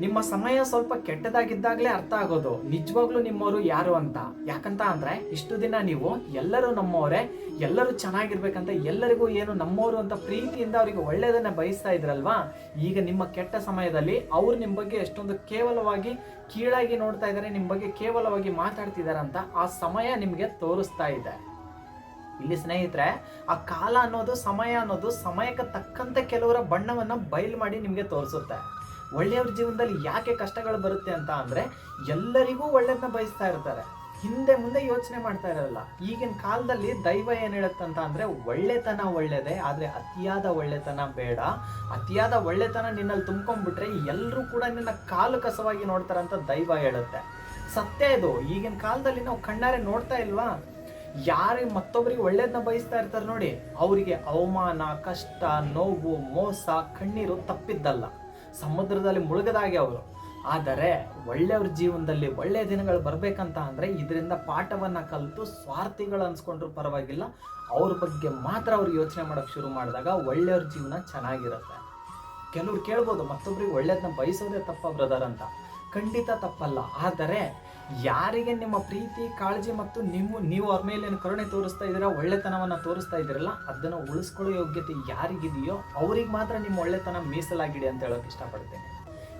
ನಿಮ್ಮ ಸಮಯ ಸ್ವಲ್ಪ ಕೆಟ್ಟದಾಗಿದ್ದಾಗಲೇ ಅರ್ಥ ಆಗೋದು. ನಿಜವಾಗ್ಲೂ ನಿಮ್ಮವರು ಯಾರು ಅಂತ. ಯಾಕಂತ ಅಂದ್ರೆ, ಇಷ್ಟು ದಿನ ನೀವು ಎಲ್ಲರೂ ನಮ್ಮವರೇ ಎಲ್ಲರೂ ಚೆನ್ನಾಗಿರ್ಬೇಕಂತ ಎಲ್ಲರಿಗೂ ಏನು ನಮ್ಮವರು ಅಂತ ಪ್ರೀತಿಯಿಂದ ಅವರಿಗೆ ಒಳ್ಳೆಯದನ್ನ ಬಯಸ್ತಾ ಇದ್ರಲ್ವಾ? ಈಗ ನಿಮ್ಮ ಕೆಟ್ಟ ಸಮಯದಲ್ಲಿ ಅವ್ರು ನಿಮ್ಮ ಬಗ್ಗೆ ಎಷ್ಟೊಂದು ಕೇವಲವಾಗಿ ಕೀಳಾಗಿ ನೋಡ್ತಾ ಇದ್ದಾರೆ ನಿಮ್ಮ ಬಗ್ಗೆ ಕೇವಲವಾಗಿ ಮಾತಾಡ್ತಿದ್ದಾರೆ ಅಂತ ಆ ಸಮಯ ನಿಮಗೆ ತೋರಿಸ್ತಾ ಇದೆ. ಇಲ್ಲಿ ಸ್ನೇಹಿತರೆ, ಆ ಕಾಲ ಅನ್ನೋದು, ಸಮಯ ಅನ್ನೋದು ಸಮಯಕ್ಕೆ ತಕ್ಕಂತೆ ಕೆಲವರ ಬಣ್ಣವನ್ನ ಬಯಲು ಮಾಡಿ ನಿಮಗೆ ತೋರಿಸುತ್ತೆ. ಒಳ್ಳೆಯವ್ರ ಜೀವನದಲ್ಲಿ ಯಾಕೆ ಕಷ್ಟಗಳು ಬರುತ್ತೆ ಅಂತ ಅಂದರೆ ಎಲ್ಲರಿಗೂ ಒಳ್ಳೆದನ್ನ ಬಯಸ್ತಾ ಇರ್ತಾರೆ. ಹಿಂದೆ ಮುಂದೆ ಯೋಚನೆ ಮಾಡ್ತಾ ಇರಲ್ಲ. ಈಗಿನ ಕಾಲದಲ್ಲಿ ದೈವ ಏನ್ ಹೇಳುತ್ತಂತ ಅಂದರೆ ಒಳ್ಳೆತನ ಒಳ್ಳೆಯದೇ ಆದರೆ ಅತಿಯಾದ ಒಳ್ಳೆತನ ಬೇಡ. ಅತಿಯಾದ ಒಳ್ಳೆತನ ನಿನ್ನಲ್ಲಿ ತುಂಬ್ಕೊಂಡ್ಬಿಟ್ರೆ ಎಲ್ಲರೂ ಕೂಡ ನಿನ್ನ ಕಾಲು ಕಸವಾಗಿ ನೋಡ್ತಾರಂತ ದೈವ ಹೇಳುತ್ತೆ. ಸತ್ಯ ಇದು. ಈಗಿನ ಕಾಲದಲ್ಲಿ ನಾವು ಕಣ್ಣಾರೆ ನೋಡ್ತಾ ಇಲ್ವಾ? ಯಾರಿಗೆ ಮತ್ತೊಬ್ಬರಿಗೆ ಒಳ್ಳೇದನ್ನ ಬಯಸ್ತಾ ಇರ್ತಾರೆ ನೋಡಿ, ಅವರಿಗೆ ಅವಮಾನ, ಕಷ್ಟ, ನೋವು, ಮೋಸ, ಕಣ್ಣೀರು ತಪ್ಪಿದ್ದಲ್ಲ. ಸಮುದ್ರದಲ್ಲಿ ಮುಳುಗದಾಗೆ ಅವರು. ಆದರೆ ಒಳ್ಳೆಯವ್ರ ಜೀವನದಲ್ಲಿ ಒಳ್ಳೆಯ ದಿನಗಳು ಬರಬೇಕಂತ ಅಂದರೆ ಇದರಿಂದ ಪಾಠವನ್ನು ಕಲಿತು ಸ್ವಾರ್ಥಿಗಳು ಅನ್ಸ್ಕೊಂಡ್ರು ಪರವಾಗಿಲ್ಲ. ಅವ್ರ ಬಗ್ಗೆ ಮಾತ್ರ ಅವ್ರು ಯೋಚನೆ ಮಾಡೋಕೆ ಶುರು ಮಾಡಿದಾಗ ಒಳ್ಳೆಯವ್ರ ಜೀವನ ಚೆನ್ನಾಗಿರುತ್ತೆ. ಕೆಲವ್ರು ಕೇಳ್ಬೋದು ಮತ್ತೊಬ್ರಿಗೆ ಒಳ್ಳೇದನ್ನ ಬಯಸೋದೇ ತಪ್ಪ ಬ್ರದರ್ ಅಂತ. ಖಂಡಿತ ತಪ್ಪಲ್ಲ. ಆದರೆ ಯಾರಿಗೆ ನಿಮ್ಮ ಪ್ರೀತಿ, ಕಾಳಜಿ ಮತ್ತು ನಿಮ್ಮ, ನೀವು ಅವ್ರ ಮೇಲೆ ಕರುಣೆ ತೋರಿಸ್ತಾ ಇದ್ದೀರಾ, ಒಳ್ಳೆತನವನ್ನು ತೋರಿಸ್ತಾ ಇದ್ದೀರಲ್ಲ, ಅದನ್ನು ಉಳಿಸ್ಕೊಳ್ಳೋ ಯೋಗ್ಯತೆ ಯಾರಿಗಿದೆಯೋ ಅವ್ರಿಗೆ ಮಾತ್ರ ನಿಮ್ಮ ಒಳ್ಳೆತನ ಮೀಸಲಾಗಿಡಿ ಅಂತ ಹೇಳೋಕೆ ಇಷ್ಟಪಡ್ತೇನೆ.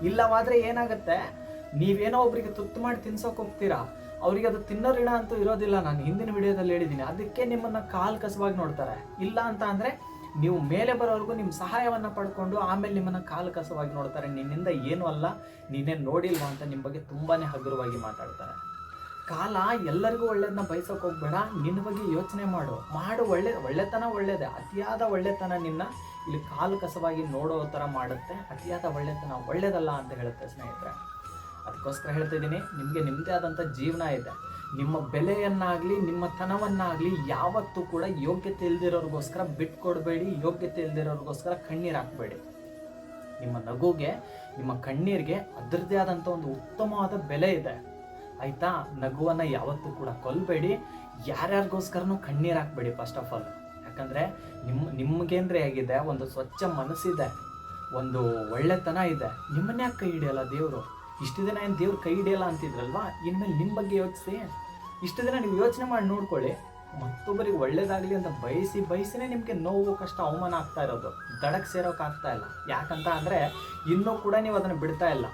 ಇಲ್ಲವಾದರೆ ಏನಾಗುತ್ತೆ, ನೀವೇನೋ ಒಬ್ರಿಗೆ ತುತ್ತು ಮಾಡಿ ತಿನ್ಸೋಕೆ ಹೋಗ್ತೀರಾ, ಅವರಿಗೆ ಅದು ತಿನ್ನೋ ಋಣ ಅಂತೂ ಇರೋದಿಲ್ಲ, ನಾನು ಹಿಂದಿನ ವಿಡಿಯೋದಲ್ಲಿ ಹೇಳಿದ್ದೀನಿ ಅದಕ್ಕೆ ನಿಮ್ಮನ್ನು ಕಾಲ್ ಕಸವಾಗಿ ನೋಡ್ತಾರೆ. ಇಲ್ಲ ಅಂತ ಅಂದ್ರೆ ನೀವು ಮೇಲೆ ಬರೋವರೆಗೂ ನಿಮ್ಮ ಸಹಾಯವನ್ನು ಪಡ್ಕೊಂಡು ಆಮೇಲೆ ನಿಮ್ಮನ್ನು ಕಾಲು ಕಸವಾಗಿ ನೋಡ್ತಾರೆ. ನಿನ್ನಿಂದ ಏನೂ ಅಲ್ಲ ನೀನೇನು ನೋಡಿಲ್ವಾ ಅಂತ ನಿಮ್ಮ ಬಗ್ಗೆ ತುಂಬಾ ಹಗುರವಾಗಿ ಮಾತಾಡ್ತಾರೆ. ಕಾಲ ಎಲ್ಲರಿಗೂ ಒಳ್ಳೇದನ್ನ ಬಯಸೋಕೆ ಹೋಗ್ಬೇಡ, ನಿನ್ನ ಬಗ್ಗೆ ಯೋಚನೆ ಮಾಡು. ಮಾಡು, ಒಳ್ಳೆ, ಒಳ್ಳೆತನ ಒಳ್ಳೇದೆ. ಅತಿಯಾದ ಒಳ್ಳೆತನ ನಿನ್ನ ಇಲ್ಲಿ ಕಾಲು ಕಸವಾಗಿ ನೋಡೋ ಥರ ಮಾಡುತ್ತೆ. ಅತಿಯಾದ ಒಳ್ಳೆತನ ಒಳ್ಳೇದಲ್ಲ ಅಂತ ಹೇಳುತ್ತೆ ಸ್ನೇಹಿತರೆ. ಅದಕ್ಕೋಸ್ಕರ ಹೇಳ್ತಾ ಇದ್ದೀನಿ, ನಿಮಗೆ ನಿಮ್ಮದೇ ಆದಂಥ ಜೀವನ ಇದೆ. ನಿಮ್ಮ ಬೆಲೆಯನ್ನಾಗಲಿ, ನಿಮ್ಮ ತನವನ್ನಾಗಲಿ ಯಾವತ್ತೂ ಕೂಡ ಯೋಗ್ಯತೆ ಇಲ್ದಿರೋರಿಗೋಸ್ಕರ ಬಿಟ್ಕೊಡ್ಬೇಡಿ, ಯೋಗ್ಯತೆ ಇಲ್ದಿರೋರಿಗೋಸ್ಕರ ಕಣ್ಣೀರು ಹಾಕ್ಬೇಡಿ. ನಿಮ್ಮ ನಗುಗೆ, ನಿಮ್ಮ ಕಣ್ಣೀರಿಗೆ ಅದರದ್ದೇ ಆದಂಥ ಒಂದು ಉತ್ತಮವಾದ ಬೆಲೆ ಇದೆ. ಆಯಿತಾ? ನಗುವನ್ನು ಯಾವತ್ತೂ ಕೂಡ ಕೊಲ್ಲಬೇಡಿ ಯಾರ್ಯಾರಿಗೋಸ್ಕರನೂ ಕಣ್ಣೀರು ಹಾಕ್ಬೇಡಿ ಫಸ್ಟ್ ಆಫ್ ಆಲ್ ಯಾಕಂದರೆ ನಿಮ್ಮ ನಿಮ್ಗೇನ್ರಿ ಆಗಿದೆ? ಒಂದು ಸ್ವಚ್ಛ ಮನಸ್ಸಿದೆ. ಒಂದು ಒಳ್ಳೆತನ ಇದೆ. ನಿಮ್ಮನ್ನ ಕೈ ಹಿಡಿಯಲ್ಲ ದೇವರು? ಇಷ್ಟು ದಿನ ಏನು ದೇವ್ರ ಕೈ ಹಿಡಿಯಲ್ಲ ಅಂತಿದ್ರಲ್ವಾ? ಇನ್ಮೇಲೆ ನಿಮ್ಮ ಬಗ್ಗೆ ಯೋಚಿಸಿ. ಇಷ್ಟು ದಿನ ನೀವು ಯೋಚನೆ ಮಾಡಿ ನೋಡ್ಕೊಳ್ಳಿ. ಮತ್ತೊಬ್ಬರಿಗೆ ಒಳ್ಳೇದಾಗಲಿ ಅಂತ ಬಯಸಿ ಬಯಸಿನೇ ನಿಮಗೆ ನೋವು, ಕಷ್ಟ, ಅವಮಾನ ಆಗ್ತಾ ಇರೋದು. ದಡಕ್ಕೆ ಸೇರೋಕ್ಕಾಗ್ತಾ ಇಲ್ಲ. ಯಾಕಂತ ಅಂದರೆ ಇನ್ನೂ ಕೂಡ ನೀವು ಅದನ್ನು ಬಿಡ್ತಾ ಇಲ್ಲ.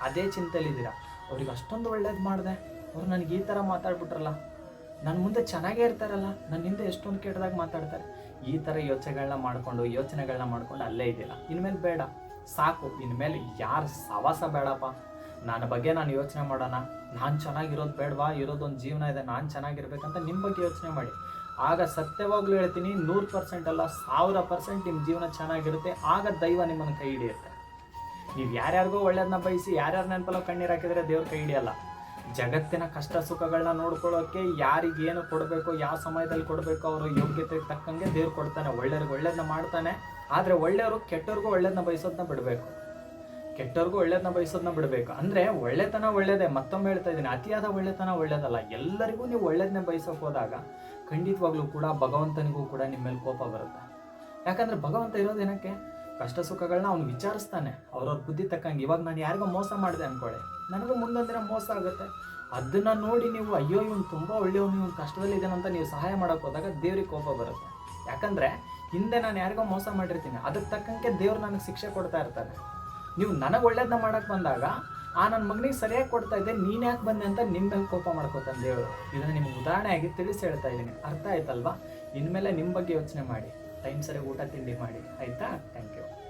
ಅದೇ ಚಿಂತೆಯಲ್ಲಿದ್ದೀರಾ ಅವ್ರಿಗೆ ಅಷ್ಟೊಂದು ಒಳ್ಳೇದು ಮಾಡಿದೆ. ಅವ್ರು ನನಗೆ ಈ ಥರ ಮಾತಾಡ್ಬಿಟ್ರಲ್ಲ. ನನ್ನ ಮುಂದೆ ಚೆನ್ನಾಗೇ ಇರ್ತಾರಲ್ಲ. ನನ್ನ ಹಿಂದೆ ಎಷ್ಟೊಂದು ಕೆಟ್ಟದಾಗ ಮಾತಾಡ್ತಾರೆ. ಈ ಥರ ಯೋಚನೆಗಳನ್ನ ಮಾಡಿಕೊಂಡು ಯೋಚನೆಗಳನ್ನ ಮಾಡ್ಕೊಂಡು ಅಲ್ಲೇ ಇದ್ದಿಲ್ಲ ಇನ್ಮೇಲೆ ಬೇಡ. ಸಾಕು. ಇನ್ಮೇಲೆ ಯಾರು ಸವಾಸ ಬೇಡಪ್ಪ. ನನ್ನ ಬಗ್ಗೆ ನಾನು ಯೋಚನೆ ಮಾಡೋಣ. ನಾನು ಚೆನ್ನಾಗಿರೋದು ಬೇಡವಾ? ಇರೋದೊಂದು ಜೀವನ ಇದೆ. ನಾನು ಚೆನ್ನಾಗಿರ್ಬೇಕಂತ ನಿಮ್ಮ ಬಗ್ಗೆ ಯೋಚನೆ ಮಾಡಿ. ಆಗ ಸತ್ಯವಾಗಲೂ ಹೇಳ್ತೀನಿ, ನೂರು ಪರ್ಸೆಂಟ್ ಅಲ್ಲ, ಸಾವಿರ ಪರ್ಸೆಂಟ್ ನಿಮ್ಮ ಜೀವನ ಚೆನ್ನಾಗಿರುತ್ತೆ. ಆಗ ದೈವ ನಿಮ್ಮನ್ನು ಕೈ ಹಿಡಿಯುತ್ತೆ. ನೀವು ಯಾರ್ಯಾರಿಗೋ ಒಳ್ಳೇದನ್ನ ಬಯಸಿ, ಯಾರ್ಯಾರ ನೆನಪಲ್ಲ ಕಣ್ಣೀರು ಹಾಕಿದರೆ ದೇವ್ರ ಕೈ ಹಿಡಿಯಲ್ಲ. ಜಗತ್ತಿನ ಕಷ್ಟ ಸುಖಗಳನ್ನ ನೋಡ್ಕೊಳ್ಳೋಕೆ ಯಾರಿಗೆ ಏನು ಕೊಡಬೇಕು, ಯಾವ ಸಮಯದಲ್ಲಿ ಕೊಡಬೇಕು ಅವರ ಯೋಗ್ಯತೆಗೆ ತಕ್ಕಂಗೆ ದೇವ್ರು ಕೊಡ್ತಾನೆ. ಒಳ್ಳೆಯವ್ರಿಗೆ ಒಳ್ಳೇದನ್ನ ಮಾಡ್ತಾನೆ. ಆದರೆ ಒಳ್ಳೆಯವರು ಕೆಟ್ಟವ್ರಿಗೂ ಒಳ್ಳೇದನ್ನ ಬಯಸೋದನ್ನ ಬಿಡಬೇಕು. ಕೆಟ್ಟವ್ರಿಗೂ ಒಳ್ಳೇದನ್ನ ಬಯಸೋದನ್ನ ಬಿಡಬೇಕು. ಅಂದ್ರೆ ಒಳ್ಳೆತನ ಒಳ್ಳೇದೇ, ಮತ್ತೊಮ್ಮೆ ಹೇಳ್ತಾ ಇದ್ದೀನಿ, ಅತಿಯಾದ ಒಳ್ಳೆತನ ಒಳ್ಳೇದಲ್ಲ. ಎಲ್ಲರಿಗೂ ನೀವು ಒಳ್ಳೇದನ್ನ ಬಯಸೋಕೆ ಹೋದಾಗ ಖಂಡಿತವಾಗ್ಲೂ ಕೂಡ ಭಗವಂತನಿಗೂ ಕೂಡ ನಿಮ್ಮ ಮೇಲೆ ಕೋಪ ಬರುತ್ತೆ. ಯಾಕಂದ್ರೆ ಭಗವಂತ ಇರೋದೇನಕ್ಕೆ ಕಷ್ಟ ಸುಖಗಳನ್ನ ಅವ್ನು ವಿಚಾರಿಸ್ತಾನೆ. ಅವ್ರವ್ರ ಬುದ್ಧಿ ತಕ್ಕಂಗೆ. ಇವಾಗ ನಾನು ಯಾರಿಗೋ ಮೋಸ ಮಾಡಿದೆ ಅಂದ್ಕೊಳ್ಳಿ ನನಗೂ ಮುಂದೊಂದು ಮೋಸ ಆಗುತ್ತೆ. ಅದನ್ನ ನೋಡಿ ನೀವು, ಅಯ್ಯೋ, ಇವನು ತುಂಬ ಒಳ್ಳೆಯವನು, ಇವನು ಅಂತ ನೀವು ಸಹಾಯ ಮಾಡೋಕ್ಕೆ ಹೋದಾಗ ದೇವ್ರಿಗೆ ಕೋಪ ಬರುತ್ತೆ. ಯಾಕಂದ್ರೆ ಹಿಂದೆ ನಾನು ಯಾರಿಗೋ ಮೋಸ ಮಾಡಿರ್ತೀನಿ. ಅದಕ್ಕೆ ತಕ್ಕಂಗೆ ದೇವ್ರು ನನಗೆ ಶಿಕ್ಷೆ ಕೊಡ್ತಾ ಇರ್ತಾನೆ. ನೀವು ನನಗೆ ಒಳ್ಳೇದನ್ನ ಮಾಡಕ್ಕೆ ಬಂದಾಗ, ಆ ನನ್ನ ಮಗನಿಗೆ ಸರಿಯಾಗಿ ಕೊಡ್ತಾ ಇದ್ದೆ, ನೀನು ಯಾಕೆ ಬಂದೆ ಅಂತ ನಿಮ್ಮ ಕೋಪ ಮಾಡ್ಕೋತಂದು ಹೇಳು. ಇದನ್ನು ನಿಮ್ಗೆ ಉದಾಹರಣೆಯಾಗಿ ತಿಳಿಸಿ ಹೇಳ್ತಾ ಇದ್ದೀನಿ. ಅರ್ಥ ಆಯ್ತಲ್ವಾ? ಇನ್ಮೇಲೆ ನಿಮ್ಮ ಬಗ್ಗೆ ಯೋಚನೆ ಮಾಡಿ. ಟೈಮ್ ಸರಿಯಾಗಿ ಊಟ, ತಿಂಡಿ ಮಾಡಿ. ಆಯಿತಾ? Thank you